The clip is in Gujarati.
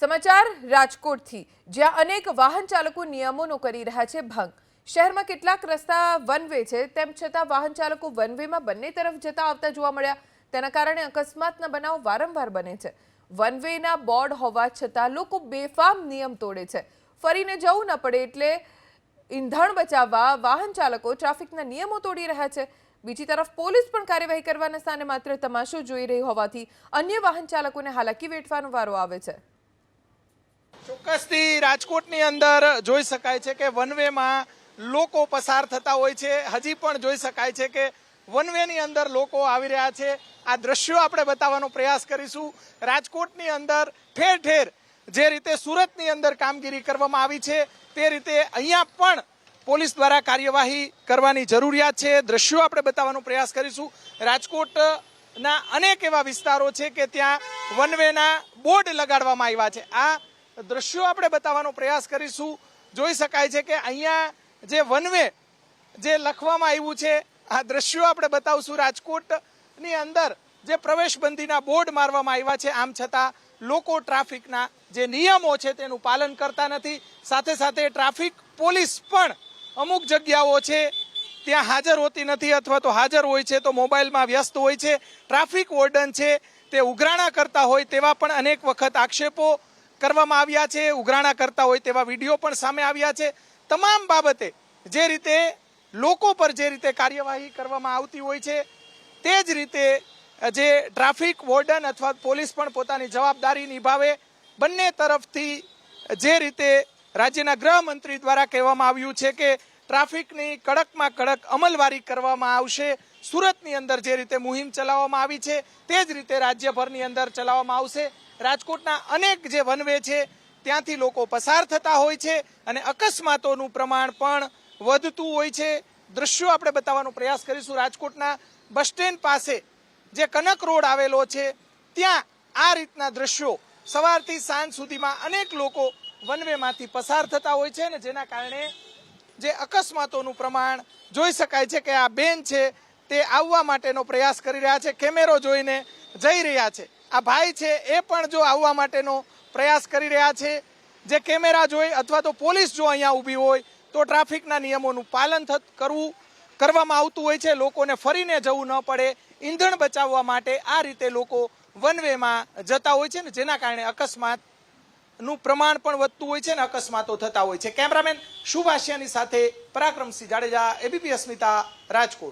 સમાચાર રાજકોટથી. જ્યાં અનેક વાહન ચાલકો નિયમોનો કરી રહ્યા છે ભંગ. શહેરમાં કેટલાક રસ્તા વન વે છે, તેમ છતાં વાહન ચાલકો વન વેમાં બંને તરફ જતા આવતા જોવા મળ્યા. તેના કારણે અકસ્માતના બનાવ વારંવાર બને છે. વન વેના બોર્ડ હોવા છતાં લોકો બેફામ નિયમ તોડે છે. ફરીને જવું ન પડે એટલે ઈંધણ બચાવવા વાહન ચાલકો ટ્રાફિકના નિયમો તોડી રહ્યા છે. બીજી તરફ પોલીસ પણ કાર્યવાહી કરવાના સ્થાને માત્ર તમાશો જોઈ રહી હોવાથી અન્ય વાહન ચાલકોને હાલાકી વેઠવાનો વારો આવે છે. ચોક્કસથી રાજકોટની અંદર જોઈ શકાય છે કે વનવેમાં લોકો પસાર થતા હોય છે. હજી પણ જોઈ શકાય છે કે વનવેની અંદર લોકો આવી રહ્યા છે. આ દ્રશ્યો આપણે બતાવવાનો પ્રયાસ કરીશું. રાજકોટની અંદર ઠેર ઠેર જે રીતે સુરતની અંદર કામગીરી કરવામાં આવી છે, તે રીતે અહીંયા પણ પોલીસ દ્વારા કાર્યવાહી કરવાની જરૂરિયાત છે. દ્રશ્યો આપણે બતાવવાનો પ્રયાસ કરીશું. રાજકોટના અનેક એવા વિસ્તારો છે કે ત્યાં વનવેના બોર્ડ લગાડવામાં આવ્યા છે. આ દ્રશ્યો આપણે બતાવવાનો પ્રયાસ કરીશું. જોઈ શકાય છે કે અહીંયા જે વનવે જે લખવામાં આવ્યું છે, આ દ્રશ્યો આપણે બતાવશું રાજકોટની અંદર જે પ્રવેશબંધીના બોર્ડ મારવામાં આવ્યા છે. આમ છતાં લોકો ટ્રાફિકના જે નિયમો છે તેનું પાલન કરતા નથી. સાથે સાથે ટ્રાફિક પોલીસ પણ અમુક જગ્યાઓ છે ત્યાં હાજર હોતી નથી અથવા તો હાજર હોય છે તો મોબાઈલમાં વ્યસ્ત હોય છે. ટ્રાફિક વોર્ડન છે તે ઉઘરાણા કરતા હોય તેવા પણ અનેક વખત આક્ષેપો કરવામાં આવ્યા છે, ઉઘરાણા કરતા હોય તેવા વીડિયો પણ સામે આવ્યા છે. તમામ બાબતે જે રીતે લોકો પર જે રીતે કાર્યવાહી કરવામાં આવતી હોય છે, તે જ રીતે જે ટ્રાફિક વોર્ડન અથવા પોલીસ પણ પોતાની જવાબદારી નિભાવે, બંને તરફથી જે રીતે રાજ્યના ગૃહમંત્રી દ્વારા કહેવામાં આવ્યું છે કે ટ્રાફિકની કડકમાં કડક અમલવારી કરવામાં આવશે. સુરતની અંદર જે રીતે મુહિમ ચલાવવામાં આવી છે, તે જ રીતે રાજ્યભરની અંદર ચલાવવામાં આવશે. રાજકોટના અનેક જે વનવે છે, ત્યાંથી લોકો પસાર થતા હોય છે અને અકસ્માતોનું પ્રમાણ પણ વધતું હોય છે. દ્રશ્યો આપણે બતાવવાનો પ્રયાસ કરીશું. રાજકોટના બસ સ્ટેન્ડ પાસે જે કનક રોડ આવેલો છે, ત્યાં આ રીતના દ્રશ્યો સવારથી સાંજ સુધીમાં અનેક લોકો વનવેમાંથી પસાર થતા હોય છે ને જેના કારણે જે અકસ્માતોનું પ્રમાણ જોઈ શકાય છે કે આ બેન છે તે આવવા માટેનો પ્રયાસ કરી રહ્યા છે, કેમેરો જોઈને જઈ રહ્યા છે. આ ભાઈ છે એ પણ જો આવવા માટેનો પ્રયાસ કરી રહ્યા છે, જે કેમેરા જોઈ અથવા તો પોલીસ જો અહીંયા ઊભી હોય, તો ટ્રાફિકના નિયમોનું પાલન થત, કરવું, કરવામાં આવતું હોય છે. લોકોને ફરીને જવું ન પડે. ઈંધણ બચાવવા માટે આ રીતે લોકો વન વેમાં જતા હોય છે ને, જેના કારણે અકસ્માત નું પ્રમાણ પણ વધતું હોય છે ને, અકસ્માતો થતા હોય છે. કેમેરામેન શુભાશિયાની સાથે પરાક્રમસિંહ જાડેજા એબીપી અસ્મિતા, રાજકોટ.